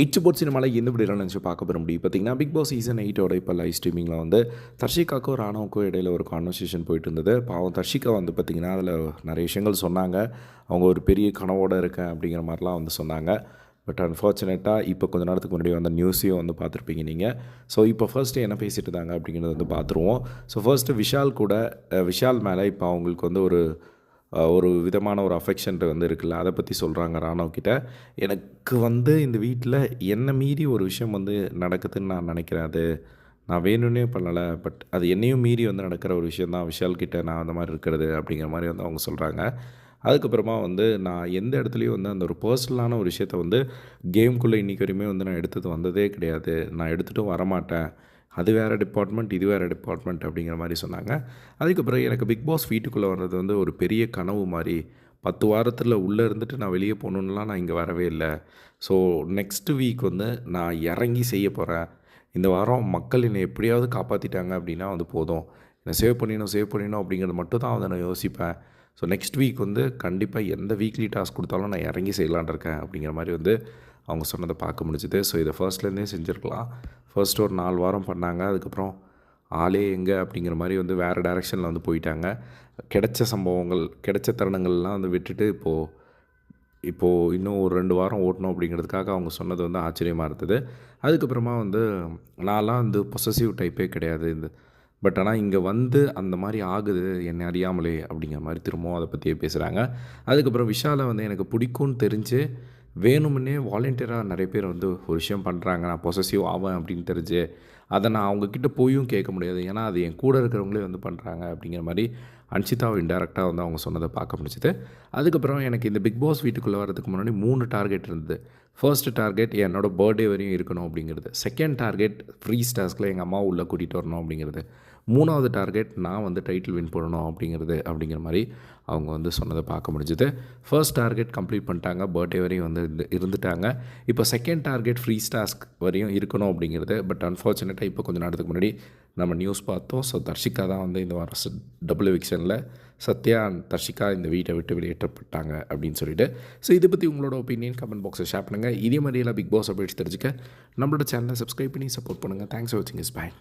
இச்சு போட் சினிமாவில் எந்த இப்படிலாம் நினச்சி பார்க்க போகிற முடியும்? பார்த்தீங்கன்னா பிக் பாஸ் சீசன் எயிட்டோட இப்போ லைவ் ஸ்ட்ரீமிங்கில் வந்து தர்ஷிகாக்கும் ராணுவுக்கும் இடையில ஒரு கான்வர்சேஷன் போயிட்டு இருந்தது. பாவம் தர்ஷிகா வந்து பார்த்திங்கன்னா அதில் நிறைய விஷயங்கள் சொன்னாங்க. அவங்க ஒரு பெரிய கனவோடு இருக்கேன் அப்படிங்கிற மாதிரிலாம் வந்து சொன்னாங்க. பட் அன்ஃபார்ச்சுனேட்டாக இப்போ கொஞ்ச நேரத்துக்கு முன்னாடி வந்த நியூஸையும் வந்து பார்த்துருப்பீங்க நீங்கள் ஸோ இப்போ ஃபர்ஸ்ட்டு என்ன பேசிட்டு இருந்தாங்க அப்படிங்கிறத வந்து பார்த்துருவோம். ஸோ ஃபர்ஸ்ட்டு விஷால் கூட விஷால் மேலே இப்போ அவங்களுக்கு வந்து ஒரு ஒரு விதமான ஒரு அஃபெக்ஷன் வந்து இருக்குல்ல அதை பற்றி சொல்கிறாங்க ராணுவக்கிட்ட எனக்கு வந்து இந்த வீட்டில் என்னை மீறி ஒரு விஷயம் வந்து நடக்குதுன்னு நான் நினைக்கிறேன். அது நான் வேணும்னே பண்ணலை பட் அது என்னையும் மீறி வந்து நடக்கிற ஒரு விஷயம் தான். விஷால்கிட்ட நான் அந்த மாதிரி இருக்கிறது அப்படிங்கிற மாதிரி வந்து அவங்க சொல்கிறாங்க அதுக்கப்புறமா வந்து நான் எந்த இடத்துலையும் வந்து அந்த ஒரு பர்சனலான ஒரு விஷயத்த வந்து கேம்குள்ளே இன்றைக்கி வரையுமே வந்து நான் எடுத்தது வந்ததே கிடையாது. நான் எடுத்துகிட்டும் வரமாட்டேன். அது வேறு டிபார்ட்மெண்ட் இது வேறு டிபார்ட்மெண்ட் அப்படிங்கிற மாதிரி சொன்னாங்க. அதுக்கப்புறம் எனக்கு பிக் பாஸ் வீட்டுக்குள்ளே வர்றது வந்து ஒரு பெரிய கனவு மாதிரி. பத்து வாரத்தில் உள்ளே இருந்துட்டு நான் வெளியே போகணுன்னுலாம் நான் இங்கே வரவே இல்லை. ஸோ நெக்ஸ்ட் வீக் வந்து நான் இறங்கி செய்ய போகிறேன் இந்த வாரம் மக்கள் என்னை எப்படியாவது காப்பாற்றிட்டாங்க அப்படின்னா வந்து போதும். என்னை சேவ் பண்ணிடணும் சேவ் பண்ணிடணும் அப்படிங்கிறது மட்டும் தான் வந்து நான் யோசிப்பேன். ஸோ நெக்ஸ்ட் வீக் வந்து கண்டிப்பாக எந்த வீக்லி டாஸ்க் கொடுத்தாலும் நான் இறங்கி செய்யலான் இருக்கேன் அப்படிங்கிற மாதிரி வந்து அவங்க சொன்னதை பார்க்க முடிஞ்சுது. ஸோ இதை ஃபர்ஸ்ட்லேருந்தே செஞ்சுருக்கலாம். ஃபர்ஸ்ட் ஒரு நாலு வாரம் பண்ணாங்க. அதுக்கப்புறம் ஆளே எங்கே அப்படிங்கிற மாதிரி வந்து வேறு டைரெக்ஷனில் வந்து போயிட்டாங்க. கிடைச்ச சம்பவங்கள் கிடைச்ச தருணங்கள்லாம் வந்து விட்டுட்டு இப்போது இப்போது இன்னும் ஒரு ரெண்டு வாரம் ஓட்டணும் அப்படிங்கிறதுக்காக அவங்க சொன்னது வந்து ஆச்சரியமாக இருந்தது. அதுக்கப்புறமா வந்து நான்லாம் வந்து பொசசிவ் டைப்பே கிடையாது இந்த பட் ஆனால் இங்கே வந்து அந்த மாதிரி ஆகுது என்னை அறியாமலே அப்படிங்கிற மாதிரி திரும்பவும் அதை பற்றியே பேசுகிறாங்க அதுக்கப்புறம் விஷாலை வந்து எனக்கு பிடிக்கும்னு தெரிஞ்சு வேணுமுன்னே வாலண்டியராக நிறைய பேர் வந்து ஒரு விஷயம் பண்ணுறாங்க நான் பொசசிவ் ஆவேன் அப்படின்னு தெரிஞ்சு அதை நான் அவங்கக்கிட்ட போயும் கேட்க முடியாது. ஏன்னா அது என் கூட இருக்கிறவங்களே வந்து பண்ணுறாங்க அப்படிங்கிற மாதிரி அன்ஷிதாவை இன்டெரக்டாக வந்து அவங்க சொன்னதை பார்க்க முடிச்சுது அதுக்கப்புறம் எனக்கு இந்த பிக் பாஸ் வீட்டுக்குள்ளே வரதுக்கு முன்னாடி மூணு டார்கெட் இருந்தது. ஃபர்ஸ்ட் டார்கெட் என்னோட பர்த்டே வரையும் இருக்கணும் அப்படிங்கிறது. செகண்ட் டார்கெட் ஃப்ரீ ஸ்டாஸ்கில் எங்கள் அம்மா உள்ளே கூட்டிகிட்டு வரணும் அப்படிங்கிறது. மூணாவது டார்கெட் நான் வந்து டைட்டில் வின் பண்ணணும் அப்படிங்கிறது அப்படிங்கிற மாதிரி அவங்க வந்து சொன்னதை பார்க்க முடிஞ்சுது. ஃபர்ஸ்ட் டார்கெட் கம்ப்ளீட் பண்ணிட்டாங்க பர்த்டே வரையும் வந்து இருந்துட்டாங்க. இப்போ செகண்ட் டார்கெட் ஃப்ரீ ஸ்டாஸ்க் வரையும் இருக்கணும் அப்படிங்கிறது பட் அன்ஃபார்ச்சுனேட்டாக இப்போ கொஞ்சம் நேரத்துக்கு முன்னாடி நம்ம நியூஸ் பார்த்தோம். ஸோ தர்ஷிகா தான் வந்து இந்த வாரம் டபுள் எவிக்ஷனில் சத்யா தர்ஷிகா இந்த வீட்டை விட்டு வெளியேற்றப்பட்டாங்க அப்படின்னு சொல்லிட்டு. ஸோ இதை பற்றி உங்களோட ஒப்பீனியன் கமெண்ட் பாக்ஸில் ஷேர் பண்ணுங்கள் இதே மாதிரியெல்லாம் பிக் பாஸ் அப்டேட்ஸ் தெரிஞ்சுக்க நம்மளோட சேனலை சப்ஸ்கிரைப் பண்ணி சப்போர்ட் பண்ணுங்கள் தேங்க்ஸ் ஃபார் வாட்சிங் இஸ் பாய்